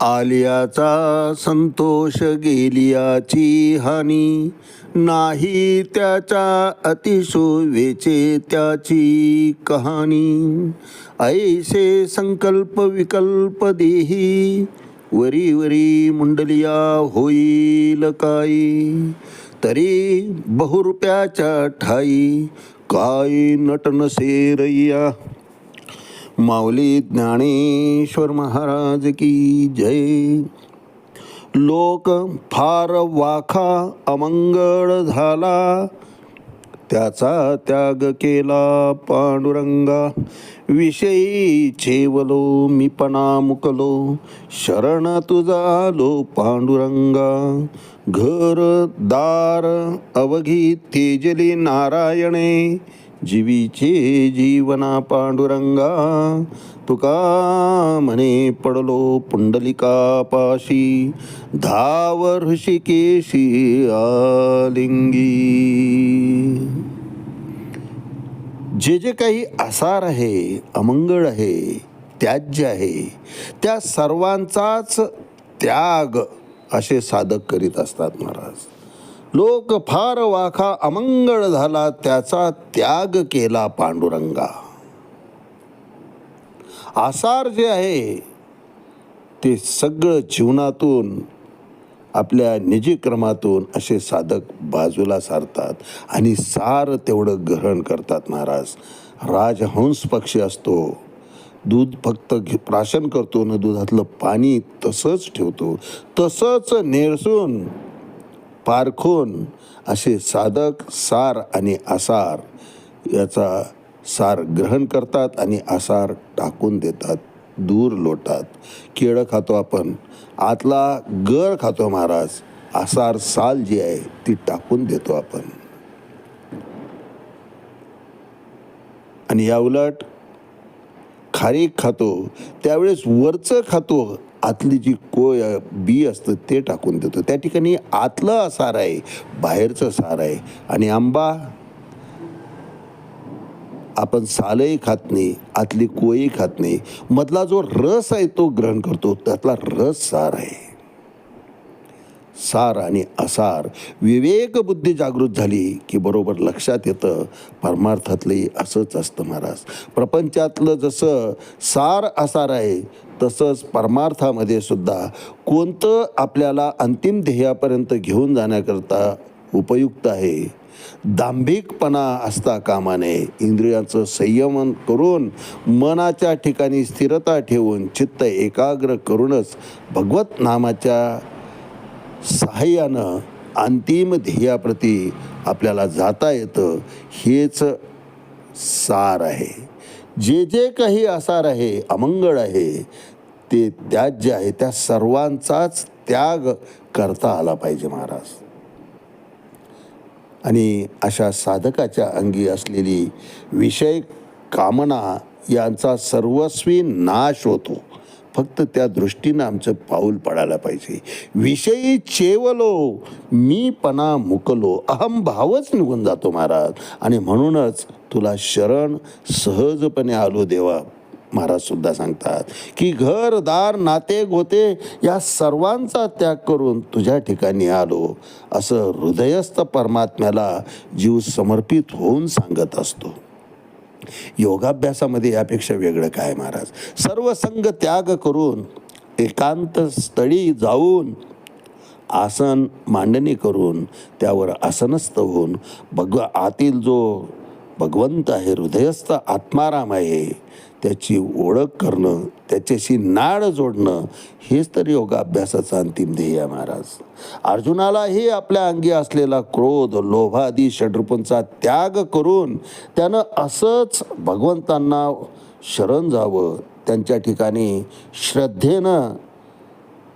आलियाचा संतोष गेलियाची हानी नाही त्याच्या अतिशोवेचे त्याची कहाणी. ऐसे संकल्प विकल्प देही वरी वरी मुंडलिया होईल काही तरी बहुरुप्याच्या ठाई काय नटन रैया? माऊली ज्ञानेश्वर महाराज की जय. लोक फार वाखा अमंगळ झाला. त्याचा त्याग केला पांडुरंगा. विषयी चेवलो मी पणा मुकलो. शरण तुझा आलो पांडुरंगा. घर दार अवघी तेजली नारायणे. जीवीचे जीवना पांडुरंगा तुका म्हणे पडलो पुंडलिकापाशी धाव ऋषिकेशी आलिंगी जे जे काही आसार आहे अमंगळ आहे त्याज्य आहे त्या सर्वांचाच त्याग असे साधक करीत असतात महाराज लोक फार वाखा अमंगळ झाला त्याचा त्याग केला पांडुरंगा. आसार जे आहे ते सगळं जीवनातून आपल्या निजीक्रमातून असे साधक बाजूला सारतात आणि सार तेवढं ग्रहण करतात महाराज. राजहंस पक्षी असतो. दूध फक्त घे प्राशन करतो न दुधातलं पाणी तसंच ठेवतो. तसंच नेरसून पारखून असे साधक सार आणि आसार याचा सार ग्रहण करतात आणि आसार टाकून देतात दूर लोटात केळं खातो आपण. आतला गर खातो महाराज. आसार साल जी आहे ती टाकून देतो आपण. आणि याउलट खारीक खातो त्यावेळेस वरचं खातो. आतली जी कोय बी असतं ते टाकून देतो. त्या ठिकाणी आतलं सार आहे बाहेरचं सार आहे. आणि आंबा आपण सालही खात नाही आतली कोयही खात नाही. मधला जो रस आहे तो ग्रहण करतो त्यातला रस सार आहे. सार आणि असार. विवेक बुद्धी जागृत झाली की बरोबर लक्षात येतं. परमार्थातलंही असंच असतं महाराज. प्रपंचातलं जसं सार असार आहे तसंच परमार्थामध्ये सुद्धा कोणतं आपल्याला अंतिम ध्येयापर्यंत घेऊन जाण्याकरता उपयुक्त आहे? दांभिकपणा असता कामा नये इंद्रियाचं संयमन करून मनाच्या ठिकाणी स्थिरता ठेवून चित्त एकाग्र करूनच भगवत नामाच्या सहाय्यानं अंतिम ध्येयाप्रती आपल्याला जाता येतं हेच सार आहे. जे जे काही आसार आहे अमंगळ आहे ते त्याज्य आहे त्या सर्वांचाच त्याग करता आला पाहिजे महाराज. आणि अशा साधकाच्या अंगी असलेली विषय कामना यांचा सर्वस्वी नाश होतो. फक्त त्या दृष्टीनं आमचं पाऊल पडायला पाहिजे. विषयी चेवलो मी पणा मुकलो अहम भावच निघून जातो महाराज. आणि म्हणूनच तुला शरण सहजपणे आलो देवा महाराजसुद्धा सांगतात. की घर दार नाते गोते या सर्वांचा त्याग करून तुझ्या ठिकाणी आलो. असं हृदयस्थ परमात्म्याला जीव समर्पित होऊन सांगत असतो. योगाभ्यासामध्ये यापेक्षा वेगळं काय महाराज? सर्व संघ त्याग करून एकांत स्थळी जाऊन आसन मांडणी करून त्यावर आसनस्थ होऊन भगवा आतील जो भगवंत आहे हृदयस्थ आत्माराम आहे. त्याची ओळख करणं त्याच्याशी नाळ जोडणं हेच तर योगाभ्यासाचं अंतिम ध्येय आहे महाराज. अर्जुनालाही आपल्या अंगी असलेला क्रोध लोभादी षड्रूपांचा त्याग करून त्यानं असंच भगवंतांना शरण जावं. त्यांच्या ठिकाणी श्रद्धेनं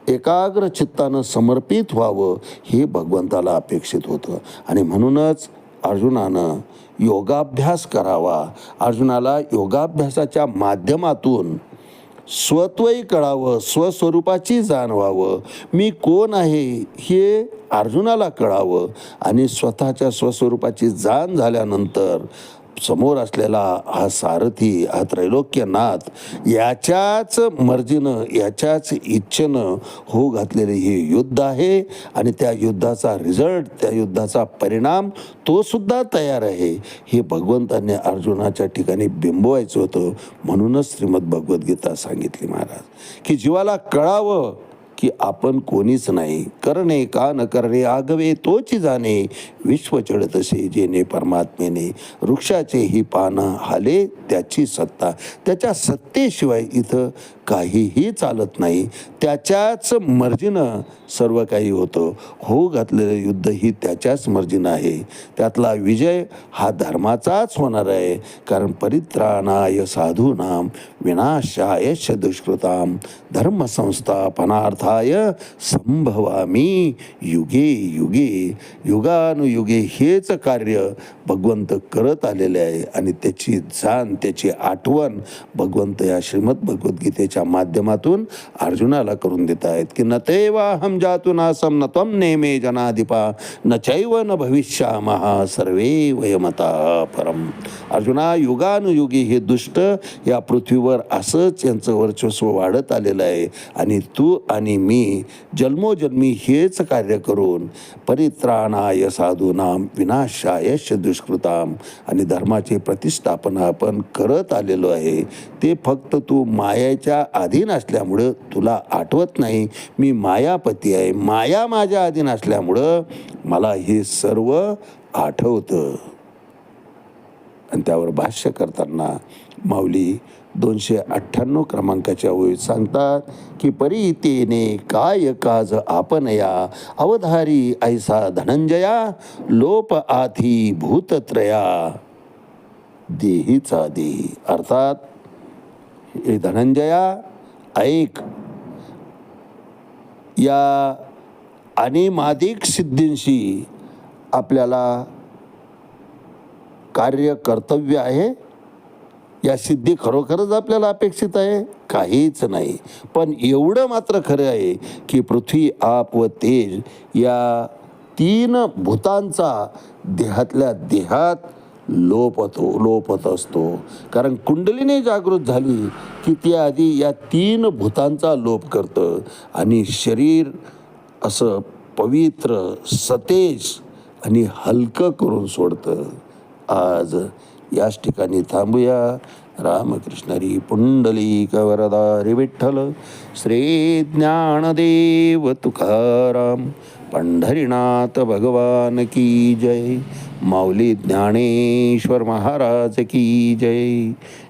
एकाग्र चित्तानं समर्पित व्हावं हे भगवंताला अपेक्षित होतं. आणि म्हणूनच अर्जुनानं योगाभ्यास करावा. अर्जुनाला योगाभ्यासाच्या माध्यमातून स्वत्वही कळावं स्वस्वरूपाची जाण व्हावं मी कोण आहे हे अर्जुनाला कळावं आणि स्वतःच्या स्वस्वरूपाची जाण झाल्यानंतर समोर असलेला हा सारथी हा त्रैलोक्यनाथ याच्याच मर्जीनं याच्याच इच्छेनं होऊ घातलेले हे युद्ध आहे. आणि त्या युद्धाचा रिझल्ट त्या युद्धाचा परिणाम तो सुद्धा तयार आहे. हे भगवंतांनी अर्जुनाच्या ठिकाणी बिंबवायचं होतं म्हणूनच श्रीमद भगवद्गीता सांगितली महाराज. की जीवाला कळावं की आपण कोणीच नाही. करणे का न करणे आगवे तोची जाणे. विश्व चढतसे जेणे परमात्मेने वृक्षाचे ही पानं हाले त्याची सत्ता. त्याच्या सत्तेशिवाय इथं काहीही चालत नाही. त्याच्याच मर्जीनं सर्व काही होतं. हो घातलेलं युद्ध ही त्याच्याच मर्जीनं आहे. त्यातला विजय हा धर्माचाच होणार आहे. कारण परित्राणाय साधूनाम विनाशाय दुष्कृताम दुष्कृताम धर्मसंस्थापनार्थाय संभवामी. युगे युगे युगानुयुगे हेच कार्य भगवंत करत आलेले आहे आणि त्याची जाण त्याची आठवण भगवंत या श्रीमद भगवद्गीतेच्या माध्यमातून अर्जुनाला करून देत आहेत की न तेवाहम जातुनासम न त्वम नेमे जनाधिपा न चैव न भविष्यामहा सर्वे वयमता परम. अर्जुना युगानुयुगी हे दुष्ट या पृथ्वीवर असंच यांचं वर्चस्व वाढत आलेलं आहे आणि तू आणि मी जन्मोजन्मी हेच कार्य करून परित्राणाय साधूनाम विनाशायश दुष्कृताम आणि धर्माची प्रतिष्ठापना आपण करत आलेलो आहे. ते फक्त तू मायाच्या अधीन असल्यामुळं तुला आठवत नाही. मी मायापती आहे. माया माझ्या अधीन असल्यामुळं मला हे सर्व आठवतं. आणि त्यावर भाष्य करताना माऊली दोनशे अठ्ठ्याण्णव क्रमांकाच्या ओळीत सांगतात की परीतेने काय काज आपणया अवधारी ऐसा धनंजया लोप आधी भूतत्रया. देहीचा देही. अर्थात हे धनंजया ऐक. या अनिमादिक सिद्धींशी आपल्याला कार्य कर्तव्य आहे. या सिद्धी खरोखरच आपल्याला अपेक्षित आहे? काहीच नाही. पण एवढं मात्र खरं आहे की पृथ्वी आप व तेज या तीन भूतांचा देहातल्या देहात लोप होतो लोप होत असतो. कारण कुंडलीने जागृत झाली की ती आधी या तीन भूतांचा लोप करतं. आणि शरीर असं पवित्र सतेज आणि हलकं करून सोडतं. आज याच ठिकाणी थांबूया. रामकृष्णरी पुंडली कवरदारी विठ्ठल श्री ज्ञानदेव तुकाराम पंढरीनाथ भगवान की जय माऊली ज्ञानेश्वर महाराज की जय.